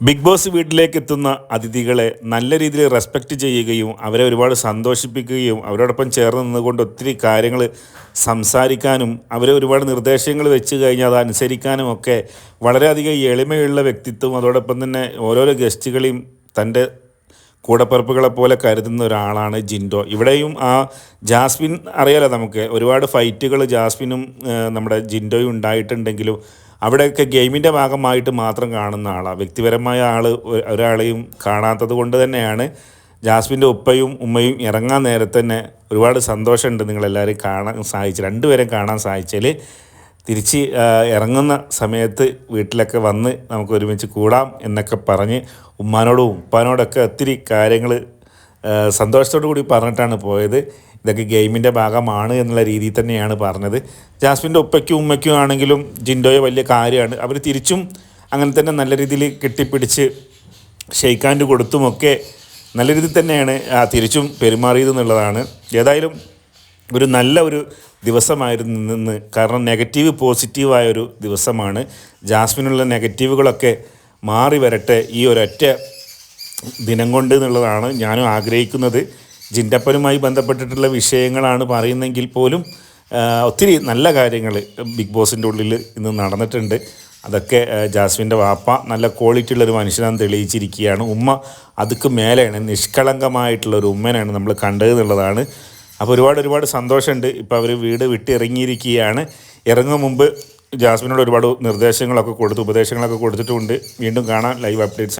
Big boss വീട്ടിലേക്ക് എത്തുന്ന അതിഥികളെ നല്ല രീതിയിൽ റെസ്പെക്റ്റ് ചെയ്യുകയും അവരെ ഒരുപാട് സന്തോഷിപ്പിക്കുകയും അവരോടൊപ്പം ചേർന്ന് നിന്നുകൊണ്ട് ഒത്തിരി കാര്യങ്ങൾ സംസാരിക്കാനും അവരെ ഒരുപാട് നിർദ്ദേശങ്ങൾ വെച്ച് കഴിഞ്ഞാൽ അത് അനുസരിക്കാനും ഒക്കെ വളരെയധികം എളിമയുള്ള വ്യക്തിത്വം. അതോടൊപ്പം തന്നെ ഓരോരോ ഗസ്റ്റുകളെയും തന്റെ കൂടപ്പിറപ്പുകളെ പോലെ കരുതുന്ന ഒരാളാണ് ജിൻഡോ. ഇവിടെയും ആ ജാസ്മിൻ അറിയാലോ നമുക്ക് ഒരുപാട് ഫൈറ്റുകൾ ജാസ്മിനും നമ്മുടെ ജിൻഡോയും ഉണ്ടായിട്ടുണ്ടെങ്കിലും അവിടെയൊക്കെ ഗെയിമിന്റെ ഭാഗമായിട്ട് മാത്രം കാണുന്ന ആളാണ് വ്യക്തിപരമായ ആൾ ഒരാളെയും കാണാത്തത് കൊണ്ട് തന്നെയാണ് ജാസ്മിന്റെ ഉപ്പയും ഉമ്മയും ഇറങ്ങാൻ നേരത്തെ തന്നെ ഒരുപാട് സന്തോഷമുണ്ട് നിങ്ങളെല്ലാവരും കാണാൻ സാധിച്ചു. രണ്ടുപേരും കാണാൻ സാധിച്ചാൽ തിരിച്ച് ഇറങ്ങുന്ന സമയത്ത് വീട്ടിലൊക്കെ വന്ന് നമുക്ക് ഒരുമിച്ച് കൂടാം എന്നൊക്കെ പറഞ്ഞ് ഉമ്മാനോടും ഉപ്പാനോടൊക്കെ ഒത്തിരി കാര്യങ്ങൾ സന്തോഷത്തോടു കൂടി പറഞ്ഞിട്ടാണ് പോയത്. ഇതൊക്കെ ഗെയിമിന്റെ ഭാഗമാണ് എന്നുള്ള രീതിയിൽ തന്നെയാണ് പറഞ്ഞത്. ജാസ്മിന്റെ ഉപ്പയ്ക്കും ഉമ്മയ്ക്കും ആണെങ്കിലും ജിൻഡോയെ വലിയ കാര്യമാണ്. അവർ തിരിച്ചും അങ്ങനെ തന്നെ നല്ല രീതിയിൽ കെട്ടിപ്പിടിച്ച് ഷെയ്ക്കാൻഡ് കൊടുത്തുമൊക്കെ നല്ല രീതിയിൽ തന്നെയാണ് തിരിച്ചും പെരുമാറിയത് എന്നുള്ളതാണ്. ഏതായാലും ഒരു നല്ല ഒരു ദിവസമായിരുന്നു നിന്ന് കാരണം നെഗറ്റീവ് പോസിറ്റീവായ ഒരു ദിവസമാണ്. ജാസ്മിനുള്ള നെഗറ്റീവുകളൊക്കെ മാറി വരട്ടെ ഈ ഒരൊറ്റ ദിനം കൊണ്ട് എന്നുള്ളതാണ് ഞാനും ആഗ്രഹിക്കുന്നത്. ജിൻഡപ്പനുമായി ബന്ധപ്പെട്ടിട്ടുള്ള വിഷയങ്ങളാണ് പറയുന്നെങ്കിൽ പോലും ഒത്തിരി നല്ല കാര്യങ്ങൾ ബിഗ് ബോസിന്റെ ഉള്ളിൽ ഇന്ന് നടന്നിട്ടുണ്ട്. അതൊക്കെ ജാസ്മിന്റെ വാപ്പ നല്ല ക്വാളിറ്റി ഉള്ളൊരു മനുഷ്യനാണ് തെളിയിച്ചിരിക്കുകയാണ്. ഉമ്മ അതുക്ക് മേലെയാണ് നിഷ്കളങ്കമായിട്ടുള്ള ഒരു ഉമ്മനാണ് നമ്മൾ കണ്ടത് എന്നുള്ളതാണ്. അപ്പോൾ ഒരുപാട് ഒരുപാട് സന്തോഷമുണ്ട്. ഇപ്പോൾ അവർ വീട് വിട്ട് ഇറങ്ങിയിരിക്കുകയാണ് ഇറങ്ങും മുമ്പ് ജാസ്മിനോട് ഒരുപാട് നിർദ്ദേശങ്ങളൊക്കെ കൊടുത്തു ഉപദേശങ്ങളൊക്കെ കൊടുത്തിട്ടുമുണ്ട്. വീണ്ടും കാണാം. Live updates.